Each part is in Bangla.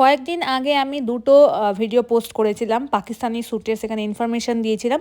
কয়েকদিন আগে আমি দুটো ভিডিও পোস্ট করেছিলাম। পাকিস্তানি স্যুটের সেখানে ইনফরমেশন দিয়েছিলাম।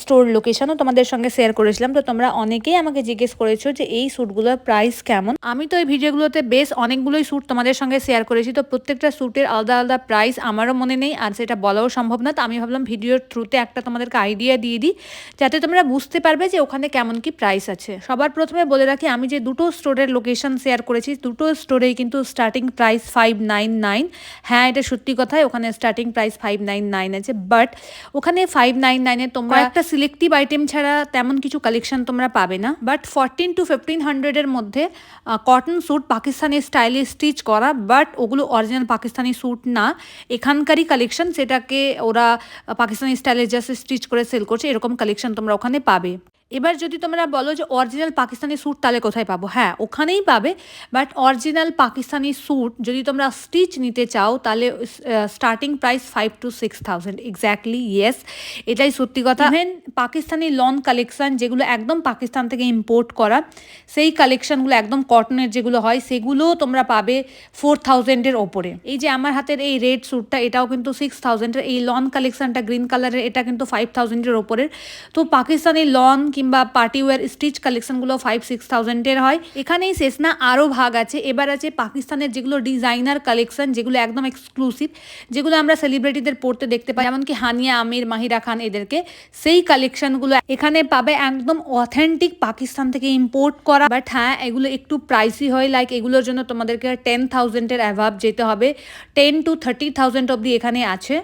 স্টোর লোকেশনও তোমাদের সঙ্গে শেয়ার করেছিলাম। তো তোমরা অনেকেই আমাকে জিজ্ঞেস করেছ যে এই স্যুটগুলোর প্রাইস কেমন? আমি তো এই ভিডিওগুলোতে বেশ অনেকগুলোই স্যুট তোমাদের সঙ্গে শেয়ার করেছি। তো প্রত্যেকটা স্যুটের আলাদা আলাদা প্রাইস আমারও মনে নেই আর সেটা বলাও সম্ভব না। তো আমি ভাবলাম ভিডিওর থ্রুতে একটা তোমাদেরকে আইডিয়া দিয়ে দিই, যাতে তোমরা বুঝতে পারবে যে ওখানে কেমন কি প্রাইস আছে। সবার প্রথমে বলে রাখি, আমি যে দুটো স্টোরের লোকেশন শেয়ার করেছি, দুটো স্টোরেই কিন্তু starting price five nine nine হ্যাঁ এটা সত্যি কথাই, ওখানে starting price five nine nine আছে বাট ওখানে ফাইভ নাইন নাইনে তোমরা একটা সিলেক্টিভ আইটেম ছাড়া তেমন কিছু কালেকশন তোমরা পাবে না বাট ফোরটিন টু ফিফটিন হান্ড্রেডের মধ্যে কটন স্যুট পাকিস্তানি স্টাইলে স্টিচ করা বাট ওগুলো অরিজিনাল পাকিস্তানি স্যুট না। এখানকারই কালেকশন সেটাকে ওরা পাকিস্তানি স্টাইলে জাস্ট স্টিচ করে সেল করছে, এরকম কালেকশন তোমরা ওখানে পাবে। এবার যদি তোমরা বলো যে অরিজিনাল পাকিস্তানি স্যুট তাহলে কোথায় পাবো? হ্যাঁ ওখানেই পাবে। বাট অরিজিনাল পাকিস্তানি স্যুট যদি তোমরা স্টিচ নিতে চাও তাহলে starting price five two six thousand exactly yes এটাই সত্যি কথা। ইভেন পাকিস্তানি লন কালেকশান যেগুলো একদম পাকিস্তান থেকে ইম্পোর্ট করা সেই কালেকশানগুলো একদম কটনের যেগুলো হয় সেগুলোও তোমরা পাবে ফোর থাউজেন্ডের ওপরে। এই যে আমার হাতের এই রেড স্যুটটা এটাও কিন্তু সিক্স থাউজেন্ডের এই লন কালেকশানটা গ্রিন কালারের এটা কিন্তু ফাইভ থাউজেন্ডের ওপরের। তো পাকিস্তানি লন কিংবা পার্টি ওয়ার স্টিচ কালেকশনগুলো ফাইভ সিক্স থাউজেন্ডের হয়। এখানেই শেষ না আরও ভাগ আছে। এবার আছে পাকিস্তানের যেগুলো ডিজাইনার কালেকশন যেগুলো একদম এক্সক্লুসিভ যেগুলো আমরা সেলিব্রিটিদের পড়তে দেখতে পাই, যেমনকি হানিয়া, আমির, মাহিরা খান এদেরকে। সেই কালেকশনগুলো এখানে পাবে একদম অথেন্টিক পাকিস্তান থেকে ইম্পোর্ট করা। বাট হ্যাঁ এগুলো একটু প্রাইসি হয় লাইক এগুলোর জন্য তোমাদেরকে টেন থাউজেন্ডের অ্যাভাব যেতে হবে। টেন টু থার্টি থাউজেন্ড অবধি এখানে আছে।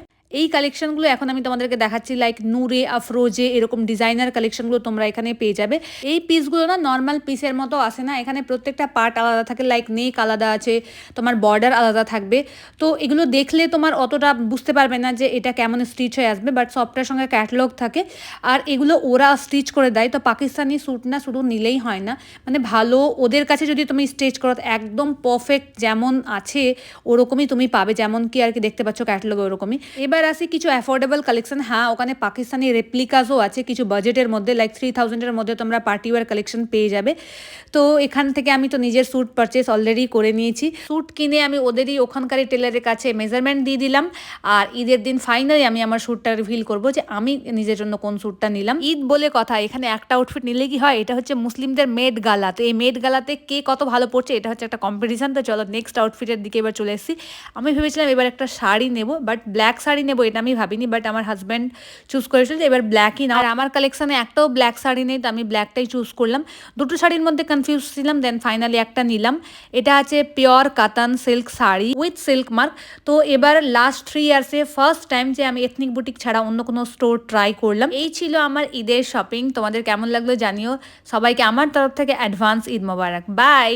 এই কালেকশনগুলো এখন আমি তোমাদেরকে দেখাচ্ছি লাইক নূরে আফরোজে এরকম ডিজাইনার কালেকশনগুলো তোমরা এখানে পেয়ে যাবে। এই পিসগুলো না নর্মাল পিসের মতো আসে না, এখানে প্রত্যেকটা পার্ট আলাদা থাকে লাইক নেক আলাদা আছে, তোমার বর্ডার আলাদা থাকবে। তো এগুলো দেখলে তোমার অতটা বুঝতে পারবে না যে এটা কেমন স্টিচ হয়ে আসবে বাট সবটার সঙ্গে ক্যাটলগ থাকে। আর এগুলো ওরা স্টিচ করে দেয়, তো পাকিস্তানি স্যুট না শুধু নিলেই হয় না মানে ভালো ওদের কাছে যদি তুমি স্টিচ করো, একদম পারফেক্ট যেমন আছে, ওরকমই তুমি পাবে যেমন কি আর কি দেখতে পাচ্ছ ক্যাটলগে ওরকমই। এবার এবার আসি কিছু অ্যাফোর্ডেবল কালেকশন হ্যাঁ ওখানে পাকিস্তানি রেপ্লিকাসও আছে, কিছু বাজেটের মধ্যে লাইক থ্রি থাউজেন্ডের মধ্যে তোমরা পার্টি ওয়ার কালেকশন পেয়ে যাবে। তো এখান থেকে আমি তো নিজের স্যুট পারচেস অলরেডি করে নিয়েছি। স্যুট কিনে আমি ওদেরই ওখানকারই টেলারের কাছে মেজারমেন্ট দিয়ে দিলাম। আর ঈদের দিন ফাইনালি আমি আমার স্যুটটা রিভিল করব যে আমি নিজের জন্য কোন স্যুটটা নিলাম। ঈদ বলে কথা, এখানে একটা আউটফিট নিলে কি হয়, এটা হচ্ছে মুসলিমদের মেড গালা তো এই মেড গালাতে কে কত ভালো পড়ছে এটা হচ্ছে একটা কম্পিটিশন তো চলো নেক্সট আউটফিটের দিকে এবার চলে এসেছি। আমি ভেবেছিলাম এবার একটা শাড়ি নেব বাট ব্ল্যাক শাড়ি নেব, এটা আমি ভাবিনি বাট আমার হাজব্যান্ড চুজ করেছিল যে এবার ব্ল্যাকই না আর আমার কালেকশানে একটাও ব্ল্যাক শাড়ি নেই, তো আমি ব্ল্যাকটাই চুজ করলাম। দুটো শাড়ির মধ্যে কনফিউজ ছিলাম দেন ফাইনালি একটা নিলাম। এটা আছে pure Katan silk sari with silk mark তো এবার লাস্ট থ্রি ইয়ার্সে ফার্স্ট টাইম যে আমি এথনিক বুটিক ছাড়া অন্য কোনো স্টোর ট্রাই করলাম। এই ছিল আমার ঈদের শপিং তোমাদের কেমন লাগল জানিও। সবাইকে আমার তরফ থেকে অ্যাডভান্স ঈদ মোবারক। বাই